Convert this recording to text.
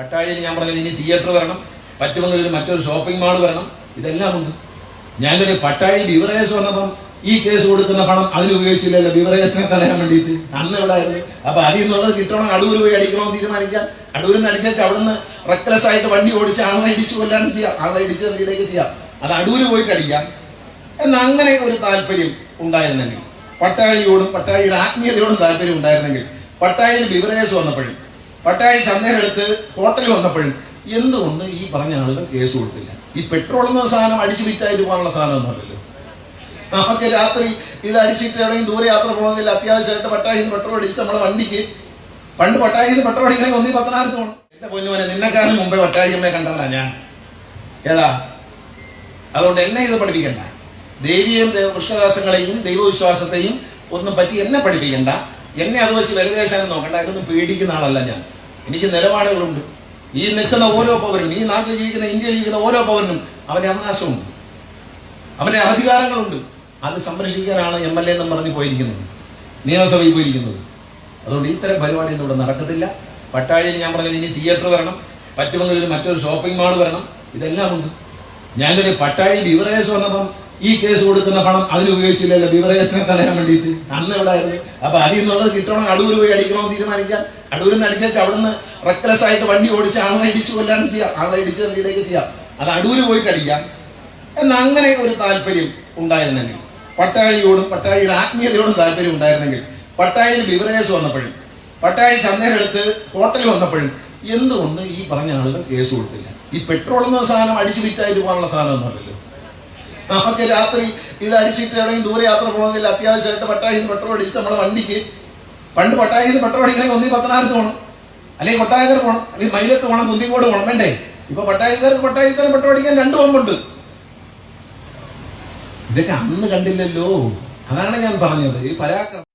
പട്ടാഴിയിൽ ഞാൻ പറഞ്ഞു ഇനി തിയേറ്റർ വരണം. പറ്റുമെങ്കിൽ ഒരു മറ്റൊരു ഷോപ്പിംഗ് മാൾ വരണം. ഇതെല്ലാം ഉണ്ട്. ഞാനൊരു പട്ടാഴി ബിവറേജ് വന്നപ്പം ഈ കേസ് കൊടുക്കുന്ന പണം അതിന് ഉപയോഗിച്ചില്ലല്ലോ. ബിവറേജിനെ തടയാൻ വേണ്ടിയിട്ട്. അന്ന് ഇവിടെ ആയിരുന്നു? അപ്പൊ അതിൽ നിന്നുള്ളത് കിട്ടണം. അടൂര് പോയി അടിക്കണമെന്ന് തീരുമാനിക്കാം. അടൂരിൽ നിന്ന് അടിച്ചാൽ അവിടുന്ന് റെക്ലസ് ആയിട്ട് വണ്ടി ഓടിച്ച് ആളെ ഇടിച്ചു കൊല്ലാൻ ചെയ്യാം. ആളെ ഇടിച്ച് ഇതിലേക്ക് ചെയ്യാം. അത് അടൂര് പോയിട്ട് അടിക്കാം. എന്ന അങ്ങനെ ഒരു താല്പര്യം ഉണ്ടായിരുന്നെങ്കിൽ പട്ടാഴിയോടും പട്ടാഴിയുടെ ആത്മീയതയോടും താല്പര്യം ഉണ്ടായിരുന്നെങ്കിൽ പട്ടാഴിയിൽ ബിവറേജ് വന്നപ്പോഴും പട്ടാഴി ചന്തയിലെടുത്ത് ഹോട്ടലിൽ വന്നപ്പോഴും എന്തുകൊണ്ട് ഈ പറഞ്ഞ ആളുകൾ കേസ് കൊടുത്തില്ല? ഈ പെട്രോൾ എന്ന സാധനം അടിച്ചു വിറ്റായിട്ട് പോകാനുള്ള സാധനമൊന്നുമല്ലല്ലോ നമുക്ക് രാത്രി ഇത് അടിച്ചിട്ട് എവിടെയെങ്കിലും ദൂരെ യാത്ര പോകണമെങ്കിൽ അത്യാവശ്യമായിട്ട് പട്ടാഴിന്ന് പെട്രോൾ അടിച്ച് നമ്മുടെ വണ്ടിക്ക്. പണ്ട് പട്ടാഴിയിൽ പെട്രോൾ അടിക്കണമെങ്കിൽ ഒന്നീ പത്തനായിരത്ത് പോകണം. എന്റെ പൊന്നുമോനെ നിന്നെക്കാളും മുമ്പേ പട്ടാഴി അമ്മയെ കണ്ടല്ല ഞാൻ. ഏതാ? അതുകൊണ്ട് എന്നെ ഇത് പഠിപ്പിക്കണ്ട. ദേവിയെയും ദൈവ- കൃഷ്ണദാസങ്ങളെയും ദൈവവിശ്വാസത്തെയും ഒന്നും പറ്റി എന്നെ പഠിപ്പിക്കണ്ട. എന്നെ അത് വെച്ച് വിലകേശാനും നോക്കണ്ട അതൊന്നും പേടിക്കുന്ന ആളല്ല ഞാൻ. എനിക്ക് നിലപാടുകളുണ്ട് ഈ നിൽക്കുന്ന ഓരോ പൗരനും ഈ നാട്ടിൽ ജീവിക്കുന്ന ഇന്ത്യയിൽ ജീവിക്കുന്ന ഓരോ പൗരനും അവന്റെ അവകാശമുണ്ട്. അവന്റെ അധികാരങ്ങളുണ്ട്. അത് സംരക്ഷിക്കാനാണ് എം എൽ എ എന്നും പറഞ്ഞ് പോയിരിക്കുന്നത്. നിയമസഭയിൽ പോയിരിക്കുന്നത്. അതുകൊണ്ട് ഇത്തരം പരിപാടി ഇവിടെ നടക്കത്തില്ല. പട്ടാഴിയിൽ ഞാൻ പറഞ്ഞത് ഇനി തിയേറ്റർ വരണം. പറ്റുമെങ്കിൽ മറ്റൊരു ഷോപ്പിംഗ് മാൾ വരണം. ഇതെല്ലാം ഉണ്ട്. ഞാനൊരു പട്ടാഴി ബിവറേജ് വന്നപ്പം ഈ കേസ് കൊടുക്കുന്ന പണം അതിന് ഉപയോഗിച്ചില്ലല്ലോ. ബിവറേജിനെ തടയാൻ വേണ്ടിയിട്ട്. അന്ന് ഇവിടെ ആയിരുന്നു. അപ്പൊ അതിൽ നിന്നുള്ളത് കിട്ടണം. അടൂർ പോയി അടിക്കണമെന്ന് തീരുമാനിക്കാം അടൂരിൽ നിന്ന് അടിച്ചാൽ അവിടുന്ന് റെക്ലസ് ആയിട്ട് വണ്ടി ഓടിച്ച് ആളെ ഇടിച്ചു കൊല്ലാനും ചെയ്യാം. ആളെ ഇടിച്ച് ഇതിലേക്ക് ചെയ്യാം. അത് അടൂര് പോയി കടിക്കാം എന്ന അങ്ങനെ ഒരു താല്പര്യം ഉണ്ടായിരുന്നെങ്കിൽ പട്ടാഴിയോടും പട്ടാഴിയുടെ ആത്മീയതയോടും താല്പര്യം ഉണ്ടായിരുന്നെങ്കിൽ പട്ടാഴിയിൽ ബിവറേജ് വന്നപ്പോഴും പട്ടാഴി ചന്തയിലെടുത്ത് ഹോട്ടലിൽ വന്നപ്പോഴും എന്തുകൊണ്ട് ഈ പറഞ്ഞ ആളുകൾ കേസ് കൊടുത്തില്ല? ഈ പെട്രോൾ എന്ന സാധനം അടിച്ചു വിറ്റായിട്ട് പോകാനുള്ള സാധനമൊന്നുമല്ലല്ലോ നമുക്ക് രാത്രി ഇത് അടിച്ചിട്ട് എവിടെയെങ്കിലും ദൂരെ യാത്ര പോകണമെങ്കിൽ അത്യാവശ്യമായിട്ട് പട്ടാഴിയിൽ നിന്ന് പെട്രോൾ അടിച്ച് നമ്മുടെ വണ്ടിക്ക്. പണ്ട് പട്ടാഴിയിൽ നിന്ന് പെട്രോൾ അടിക്കണമെങ്കിൽ ഒന്നീ പത്തനായിരത്ത് പോകണം. അല്ലെങ്കിൽ കൊട്ടായക്കർ പോകണം. അല്ലെങ്കിൽ മൈലത്ത് പോകണം കുന്തിക്കോട് പോകണം. വേണ്ടേ? ഇപ്പൊ പട്ടാഴിക്കാർക്ക് പട്ടാഴിക്കാരൻ പെട്രോൾ അടിക്കാൻ രണ്ട് പമ്പുണ്ട് ഇതൊക്കെ അന്ന് കണ്ടില്ലല്ലോ. അതാണ് ഞാൻ പറഞ്ഞത്. ഈ പരാക്രമം